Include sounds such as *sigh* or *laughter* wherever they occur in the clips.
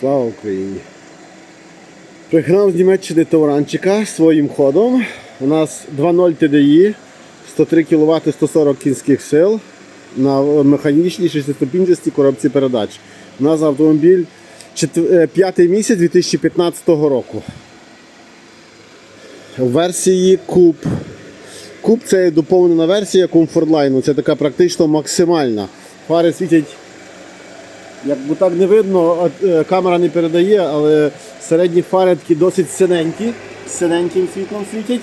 Слава Україні! Пригнав з Німеччини Тауранчика своїм ходом. У нас 2.0 TDI, 103 кВт 140 кінських сил на механічній шестиступінчастій коробці передач. У нас автомобіль чет- е, місяць 2015 року. Версії Куб. Куб це доповнена версія Comfortline. Це така практично максимальна. Фари світять Якби так не видно, е, камера не передає, але середні фари такі досить синенькі, синеньким світлом світять,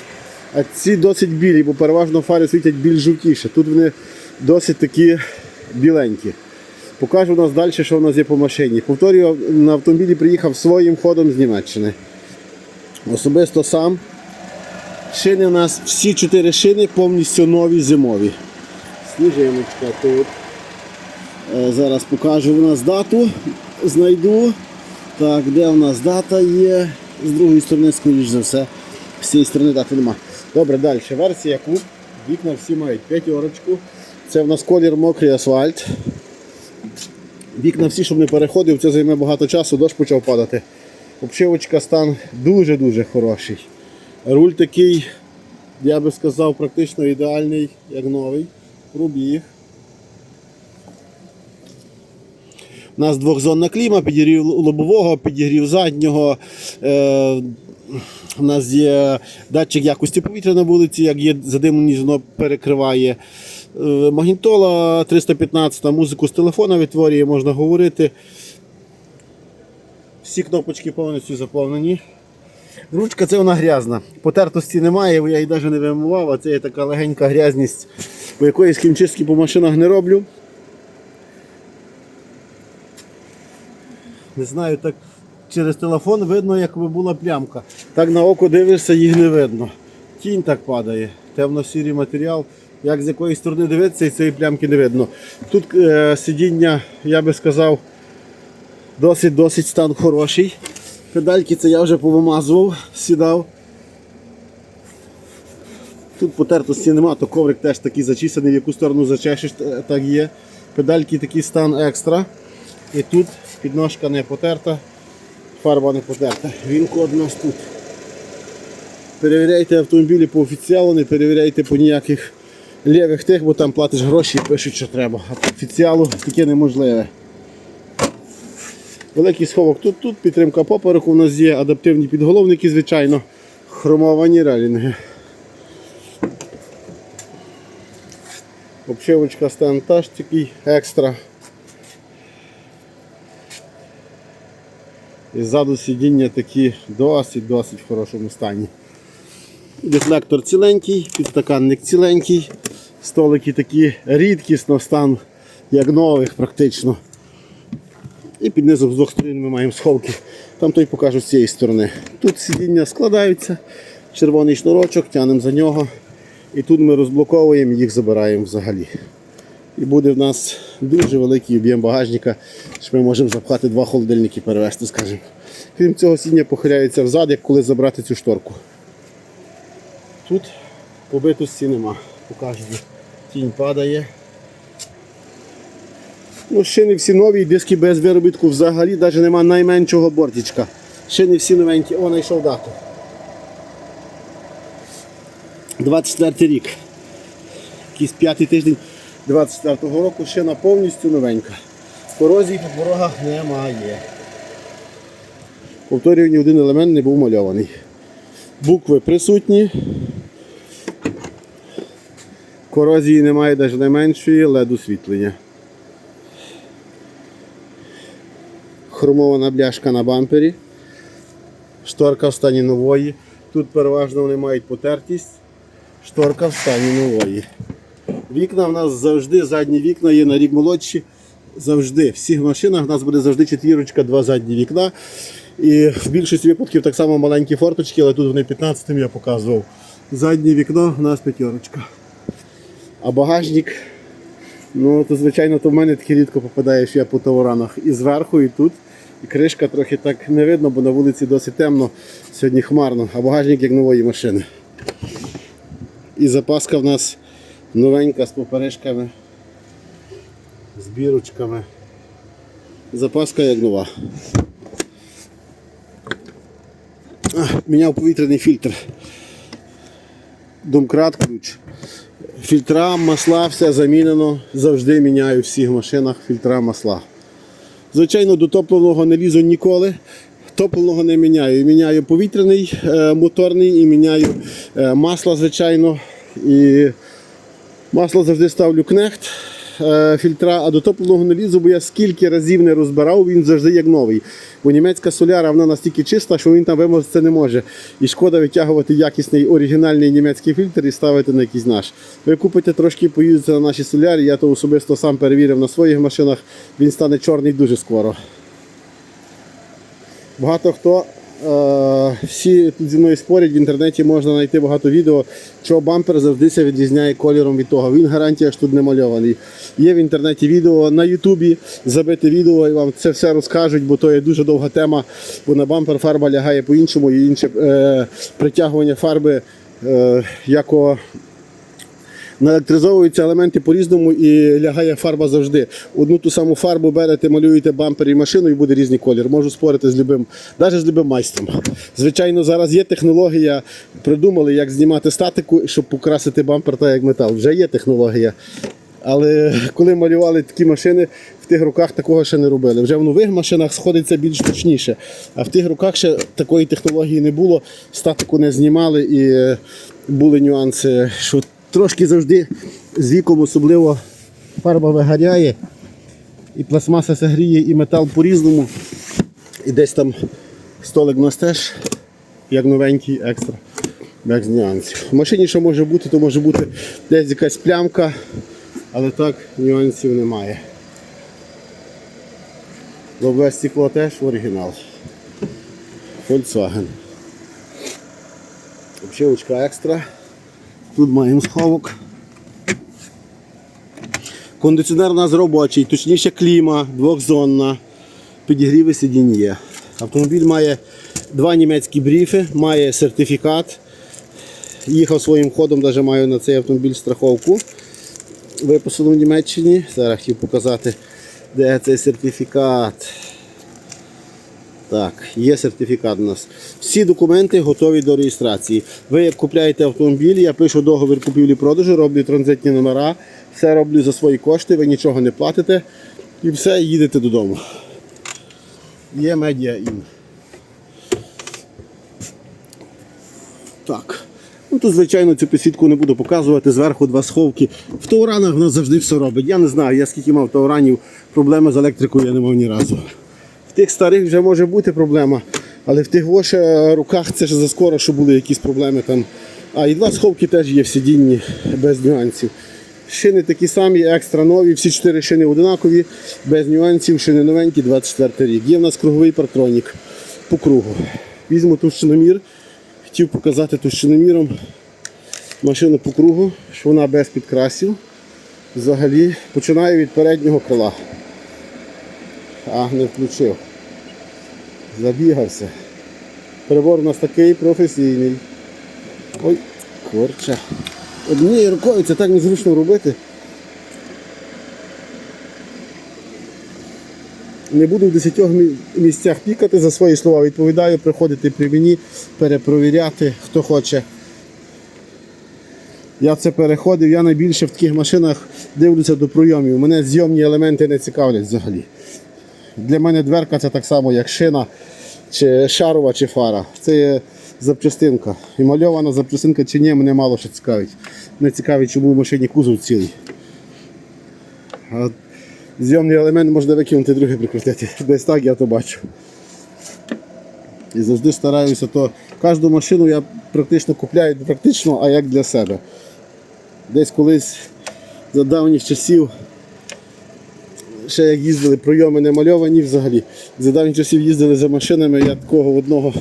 а ці досить білі, бо переважно фари світять більш жовтіше. Тут вони досить такі біленькі. Покажу у нас далі, що в нас є по машині. Повторюю, на автомобілі приїхав своїм ходом з Німеччини. Особисто сам. Шини у нас всі чотири шини повністю нові зимові. Сніжиночка тут. Е, Зараз покажу у нас дату. Знайду. Так, де у нас дата є? З другої сторони, скоріш за все. З цієї сторони дати нема. Добре, далі. Версія куб. Вікна всі мають п'ятерочку. Це в нас колір мокрий асфальт. Вікна всі, щоб не переходив, це займе багато часу, дощ почав падати. Обшивочка стан дуже-дуже хороший. Руль такий, я би сказав, практично ідеальний, як новий. Пробіг. У нас двохзонна кліма, підігрів лобового, підігрів заднього. Е, у нас є датчик якості повітря на вулиці, як є задимленість, воно перекриває. Е, магнітола 315, музику з телефона відтворює, можна говорити. Всі кнопочки повністю заповнені. Ручка це вона грязна. Потертості немає, я її навіть не вимивав, а це є така легенька грязність, бо якоїсь хімчистки по машинах не роблю. Не знаю, так через телефон видно, якби була плямка. Так на око дивишся, їх не видно. Тінь так падає, темно-сірий матеріал. Як з якої сторони дивитися, і цієї плямки не видно. Тут е, сидіння, я би сказав, досить-досить стан хороший. Педальки це я вже повимазував, сідав. Тут потертості нема, то коврик теж такий зачисаний, в яку сторону зачешеш, е, так є. Педальки такий стан екстра. І тут підножка не потерта, фарба не потерта. Він код у нас тут. Перевіряйте автомобілі по офіціалу, не перевіряйте по ніяких лівих тих, бо там платиш гроші і пишуть, що треба. А по офіціалу таке неможливе. Великий сховок тут, тут підтримка попереку у нас є, адаптивні підголовники, звичайно, хромовані релінги. Обшивочка стантаж такий екстра. І ззаду сидіння такі досить-досить в хорошому стані. Дефлектор ціленький, підстаканник ціленький, столики такі рідкісно стан, як нових практично. І під низом з двох сторон ми маємо сховки. Там той покажу з цієї сторони. Тут сидіння складаються, червоний шнурочок, тянемо за нього. І тут ми розблоковуємо їх забираємо взагалі. І буде в нас дуже великий об'єм багажника, що ми можемо запхати два холодильники перевезти, скажімо. Крім цього, сидіння похиляється взад, як коли забрати цю шторку. Тут побитості нема. Покажу. Тінь падає. Ну, шини всі нові, диски без виробітку взагалі, навіть нема найменшого бортичка. Шини всі новенькі, о, знайшов дату. 24 рік. Якийсь п'ятий тиждень 24-го року шина повністю новенька. Корозії по порогах немає. Повторюю, ні один елемент не був мальований. Букви присутні. Корозії немає навіть найменшої, лед освітлення. Хромована бляшка на бампері. Шторка в стані нової. Тут переважно вони мають потертість. Шторка в стані нової. Вікна в нас завжди, задні вікна є на рік молодші. Завжди. В всіх машинах в нас буде завжди четвірочка, два задні вікна. І в більшості випадків так само маленькі форточки, але тут вони 15-м я показував. Заднє вікно в нас п'ятерочка. А багажник, ну то звичайно, то в мене таке рідко попадає, що я по тауранах. І зверху, і тут. І кришка трохи так не видно, бо на вулиці досить темно, сьогодні хмарно, а багажник як нової машини. І запаска в нас новенька з поперечками, з бірочками. Запаска як нова. Міняв повітряний фільтр. Домкрат ключ. Фільтра, масла, все замінено. Завжди міняю в всіх машинах фільтра масла. Звичайно, до топливного не лізу ніколи. Топливного не міняю. Міняю повітряний е, моторний і міняю е, масло, звичайно. І масло завжди ставлю кнехт е, фільтра, а до топливного не лізу, бо я скільки разів не розбирав, він завжди як новий. Бо німецька соляра вона настільки чиста, що він там вимозити не може. І шкода витягувати якісний оригінальний німецький фільтр і ставити на якийсь наш. Ви купите трошки, поїздите на нашій солярі, я то особисто сам перевірив на своїх машинах, він стане чорний дуже скоро. Багато хто, всі тут зі мною спорять, в інтернеті можна знайти багато відео, що бампер завжди се відрізняє кольором від того. Він гарантія ж тут не мальований. Є в інтернеті відео на Ютубі, забити відео і вам це все розкажуть, бо то є дуже довга тема, бо на бампер фарба лягає по-іншому і інше е, притягування фарби е, яко наелектризовуються елементи по-різному і лягає фарба завжди. Одну ту саму фарбу берете, малюєте бампер і машину і буде різний колір. Можу спорити з любим, навіть з любим майстром. Звичайно, зараз є технологія, придумали, як знімати статику, щоб покрасити бампер так як метал. Вже є технологія. Але коли малювали такі машини, в тих руках такого ще не робили. Вже в нових машинах сходиться більш точніше. А в тих руках ще такої технології не було, статику не знімали і були нюанси, що трошки завжди з віком особливо фарба вигоряє, і пластмаса се і метал по-різному. І десь там столик теж, як новенький, екстра, без нюансів. В машині що може бути, то може бути десь якась плямка, але так нюансів немає. Лобове стекло теж оригінал. Volkswagen. Обшивочка екстра. Тут маємо сховок. Кондиціонер у нас робочий, точніше кліма, двохзонна, підігріви сидінь є. Автомобіль має два німецькі бріфи, має сертифікат. Їхав своїм ходом, навіть маю на цей автомобіль страховку. Виписано в Німеччині. Зараз хотів показати, де цей сертифікат. Так, є сертифікат у нас. Всі документи готові до реєстрації. Ви як купляєте автомобіль, я пишу договір купівлі-продажу, роблю транзитні номера, все роблю за свої кошти, ви нічого не платите і все, їдете додому. Є медіа ін. Так. Ну, тут, звичайно, цю підсвітку не буду показувати. Зверху два сховки. В тауранах в нас завжди все робить. Я не знаю, я скільки мав тауранів, проблеми з електрикою я не мав ні разу. Тих старих вже може бути проблема, але в тих воше руках це ж заскоро, що були якісь проблеми там. А і два сховки теж є в сидінні без нюансів. Шини такі самі, екстра нові, всі чотири шини одинакові, без нюансів, шини новенькі, 24 рік. Є в нас круговий партронік по кругу. Візьму товщиномір. Хотів показати товщиноміром машину по кругу, що вона без підкрасів. Взагалі починаю від переднього крила. А, не включив. Забігався. Прибор у нас такий професійний. Ой, корча. Однією рукою це так незручно робити. Не буду в 10 місцях пікати за свої слова. Відповідаю, приходити при мені, перепровіряти, хто хоче. Я це переходив, я найбільше в таких машинах дивлюся до пройомів. Мене зйомні елементи не цікавлять взагалі. Для мене дверка це так само, як шина, чи шарова, чи фара. Це є запчастинка. І мальована запчастинка чи ні, мене мало що цікавить. Не цікавить, чому в машині кузов цілий. А зйомний елемент можна викинути, другий прикрутити. *laughs* Десь так я то бачу. І завжди стараюся, то кожну машину я практично купляю практично, а як для себе. Десь колись за давніх часів ще як їздили, пройоми не мальовані взагалі. За давніх часів їздили за машинами, я такого одного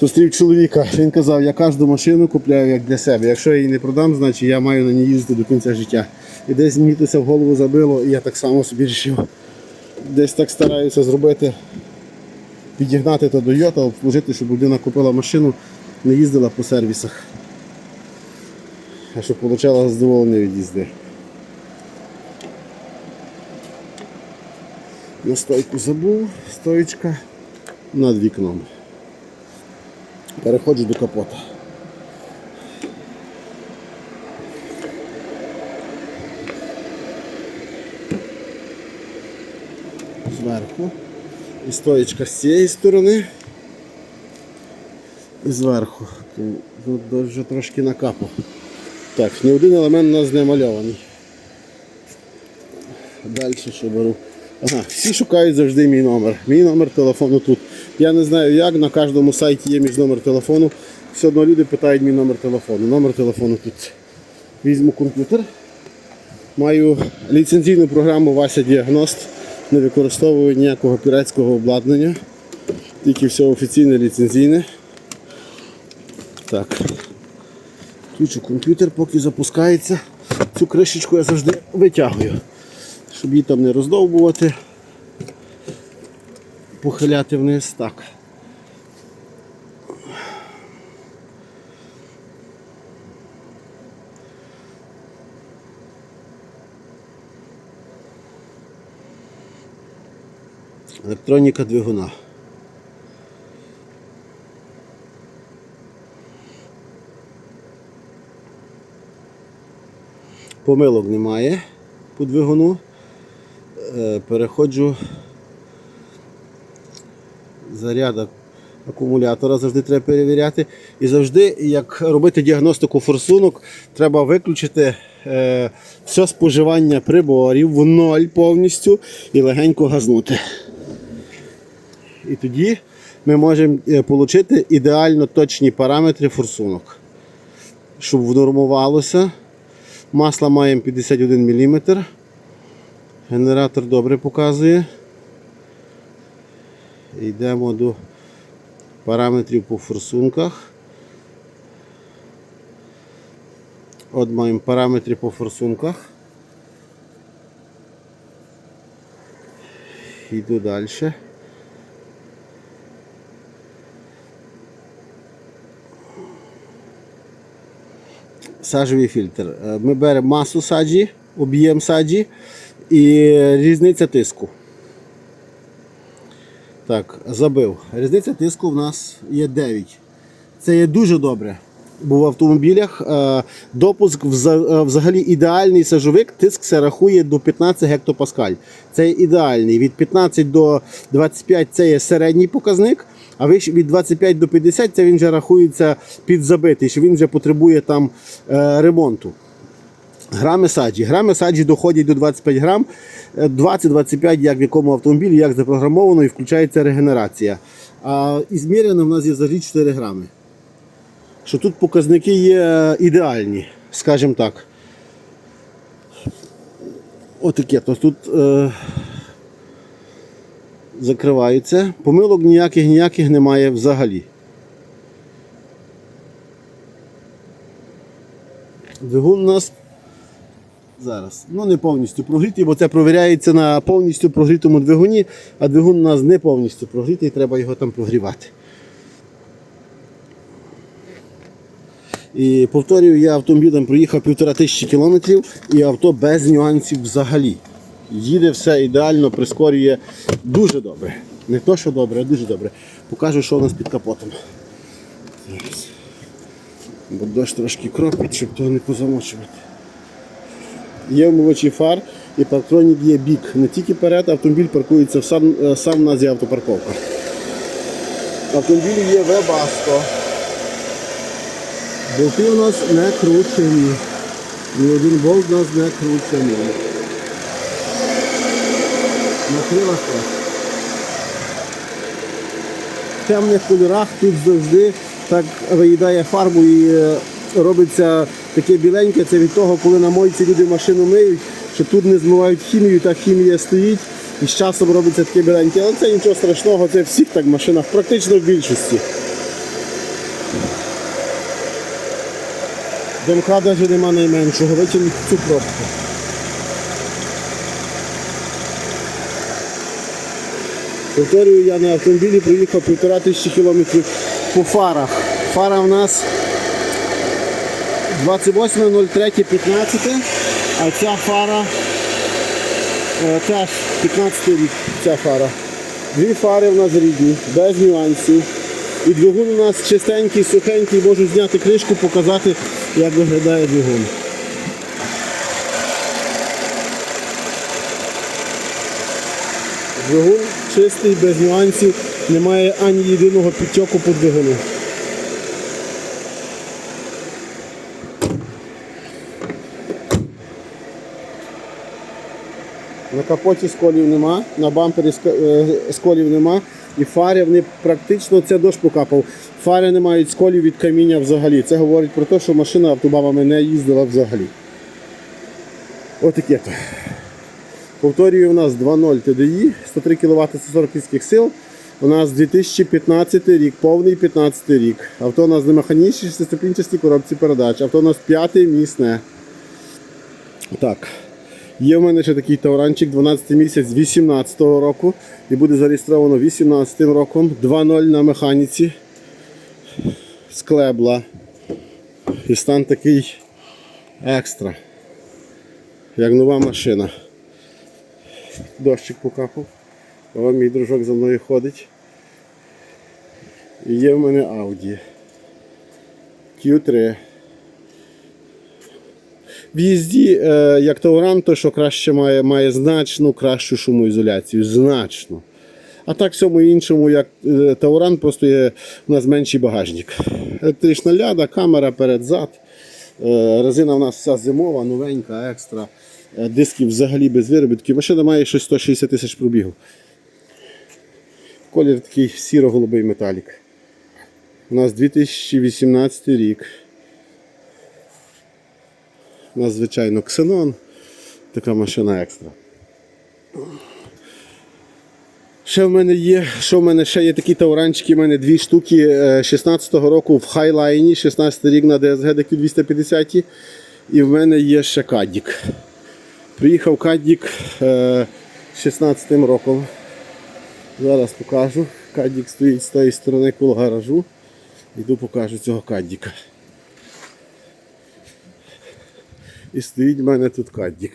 зустрів чоловіка. Він казав, я кожну машину купляю як для себе. Якщо я її не продам, значить я маю на ній їздити до кінця життя. І десь мені це в голову забило, і я так само собі вирішив. Десь так стараюся зробити, підігнати то до Йота, обслужити, щоб людина купила машину, не їздила по сервісах. А щоб отримала задоволення від їзди. На стойку забув, стоїчка над вікном. Переходжу до капота. Зверху. І стоїчка з цієї сторони. І зверху. Тут вже трошки накапав. Так, ні один елемент у нас не мальований. Далі що беру? Ага, всі шукають завжди мій номер. Мій номер телефону тут. Я не знаю як, на кожному сайті є мій номер телефону. Все одно люди питають мій номер телефону. Номер телефону тут. Візьму комп'ютер. Маю ліцензійну програму Вася Діагност. Не використовую ніякого піратського обладнання. Тільки все офіційне ліцензійне. Так. Включу комп'ютер, поки запускається. Цю кришечку я завжди витягую, щоб її там не роздовбувати, похиляти вниз. Так. Електроніка двигуна. Помилок немає по двигуну. Е, Переходжу заряд акумулятора завжди треба перевіряти. І завжди, як робити діагностику форсунок, треба виключити е, все споживання приборів в ноль повністю і легенько газнути. І тоді ми можемо е, отримати ідеально точні параметри форсунок, щоб внормувалося. Масла маємо 51 мм. Генератор добре показує. Йдемо до параметрів по форсунках. От маємо параметри по форсунках. Йду далі. сажевий фільтр. Е, Ми беремо масу саджі, об'єм саджі і різниця тиску. Так, забив. Різниця тиску в нас є 9. Це є дуже добре. Бо в автомобілях е, допуск е, взагалі ідеальний сажовик, тиск це рахує до 15 гектопаскаль. Це ідеальний. Від 15 до 25 це є середній показник, а від 25 до 50 це він вже рахується підзабитий, що він вже потребує там е, ремонту. Грами саджі. Грами саджі доходять до 25 грам, Е, 20-25, як в якому автомобілі, як запрограмовано, і включається регенерація. А ізмірено в нас є взагалі 4 грами. Що тут показники є ідеальні, скажімо так. Отаке. То тут е, закриваються. Помилок ніяких ніяких немає взагалі. Двигун у нас зараз. Ну, не повністю прогрітий, бо це провіряється на повністю прогрітому двигуні, а двигун у нас не повністю прогрітий, треба його там прогрівати. І повторюю, я автомобілем проїхав півтора тисячі кілометрів і авто без нюансів взагалі. Їде все ідеально, прискорює дуже добре. Не то, що добре, а дуже добре. Покажу, що у нас під капотом. Зараз. Бо дощ трошки кропить, щоб того не позамочувати. Є вмивачі фар і парктронік є бік. Не тільки перед, автомобіль паркується в сам, е, сам є автопарковка. Автомобіль є Webasto. Болти у нас не кручені. Ні один болт у нас не кручений. Теж. В темних кольорах тут завжди так виїдає фарбу і е, робиться таке біленьке. Це від того, коли на мойці люди машину миють, що тут не змивають хімію, так хімія стоїть. І з часом робиться таке біленьке. Але це нічого страшного, це в всіх так машинах, практично в більшості. Домка навіть нема найменшого, витягнути цю пробку. Повторюю, я на автомобілі проїхав півтора тисячі кілометрів по фарах. Фара в нас 28.03.15, а ця фара е, теж 15 рік ця фара. Дві фари в нас рідні, без нюансів. І двигун у нас чистенький, сухенький, можу зняти кришку, показати, як виглядає двигун. Двигун чистий, без нюансів, немає ані єдиного підтьоку по двигуну. На капоті сколів нема, на бампері е, сколів нема. І фари вони практично це дощ покапав. Фари не мають сколів від каміння взагалі. Це говорить про те, що машина автобамами не їздила взагалі. Отаке то. Повторюю, у нас 2.0 TDI, 103 кВт 140 кінських сил. У нас 2015 рік, повний 15 рік. Авто у нас не механічні, шестиступінчасті коробці передач. Авто у нас п'яте місне. Так. Є в мене ще такий тауранчик 12 місяць з 18 року і буде зареєстровано 18 роком 2.0 на механіці. Склебла. І стан такий екстра. Як нова машина. Дощик покапав. О, мій дружок за мною ходить. І є в мене Audi. Q3. В їзді, е, як Тауран, то що краще має, має значно кращу шумоізоляцію. Значно. А так всьому іншому, як е, Тауран, просто є у нас менший багажник. Електрична ляда, камера перед-зад. Е, Резина у нас вся зимова, новенька, екстра. Е, Диски взагалі без виробітки. Машина має щось 160 тисяч пробігу. Колір такий сіро-голубий металік. У нас 2018 рік. У нас, звичайно, ксенон. Така машина екстра. Ще в мене є, що в мене ще є такі тауранчики, в мене дві штуки е, 16-го року в хайлайні, 16 рік на DSG DQ 250 і в мене є ще кадік. Приїхав кадік е, 16-м роком. Зараз покажу. Кадік стоїть з тої сторони коло гаражу. Іду покажу цього кадіка. І стоїть в мене тут кадік.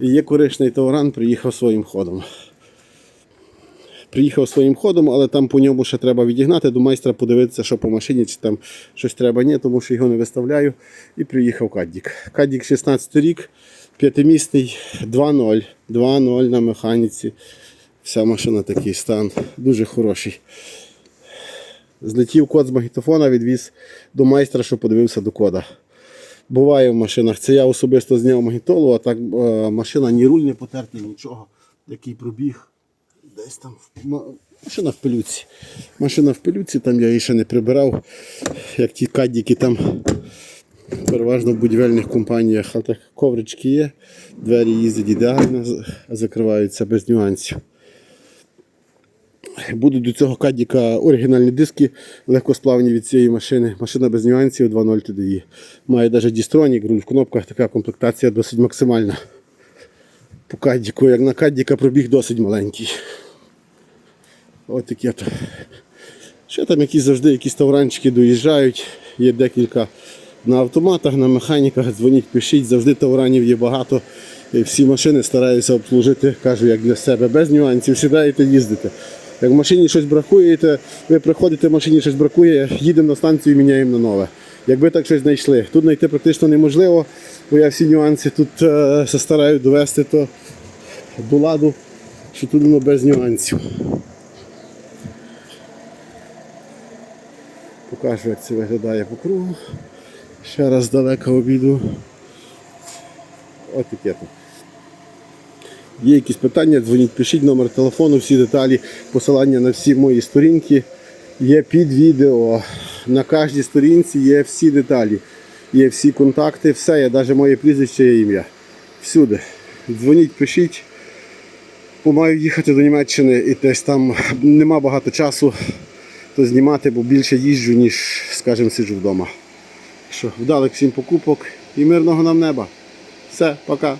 І є коричний тауран, приїхав своїм ходом. Приїхав своїм ходом, але там по ньому ще треба відігнати до майстра, подивитися, що по машині, чи там щось треба, ні, тому що його не виставляю. І приїхав Кадік. Кадік 16 рік, п'ятимісний, 2.0. 2.0 на механіці. Вся машина такий стан, дуже хороший. Злетів код з магнітофона, відвіз до майстра, щоб подивився до кода. Буває в машинах. Це я особисто зняв магнітолу, а так е, машина ні руль не потертий, нічого. Такий пробіг. Десь там машина в пилюці. Машина в пилюці, там я її ще не прибирав, як ті кадіки там переважно в будівельних компаніях, а так коврички є, двері їздять ідеально, закриваються без нюансів. Будуть до цього кадіка оригінальні диски, легкосплавні від цієї машини. Машина без нюансів 2.0 TDI. Має навіть дістронік, руль в кнопках, така комплектація досить максимальна. По кадіку, як на кадіка пробіг досить маленький. От таке то. Ще там якісь завжди якісь тавранчики доїжджають, є декілька на автоматах, на механіках, дзвоніть, пишіть, завжди тавранів є багато. Всі машини стараюся обслужити, кажу, як для себе, без нюансів, сідаєте, їздите. Як в машині щось бракуєте, ви приходите, в машині щось бракує, їдемо на станцію і міняємо на нове. Якби так щось знайшли. Тут знайти практично неможливо, бо я всі нюанси тут е, се стараю довести то до ладу, що тут воно без нюансів. Покажу, як це виглядає по кругу. Ще раз далеко обійду. От таке тут. Є якісь питання, дзвоніть, пишіть номер телефону, всі деталі, посилання на всі мої сторінки є під відео. На кожній сторінці є всі деталі, є всі контакти, все, є навіть моє прізвище і ім'я. Всюди. Дзвоніть, пишіть. Бо маю їхати до Німеччини і десь там нема багато часу то знімати, бо більше їжджу, ніж, скажімо, сиджу вдома. Що, вдалих всім покупок і мирного нам неба. Все, пока.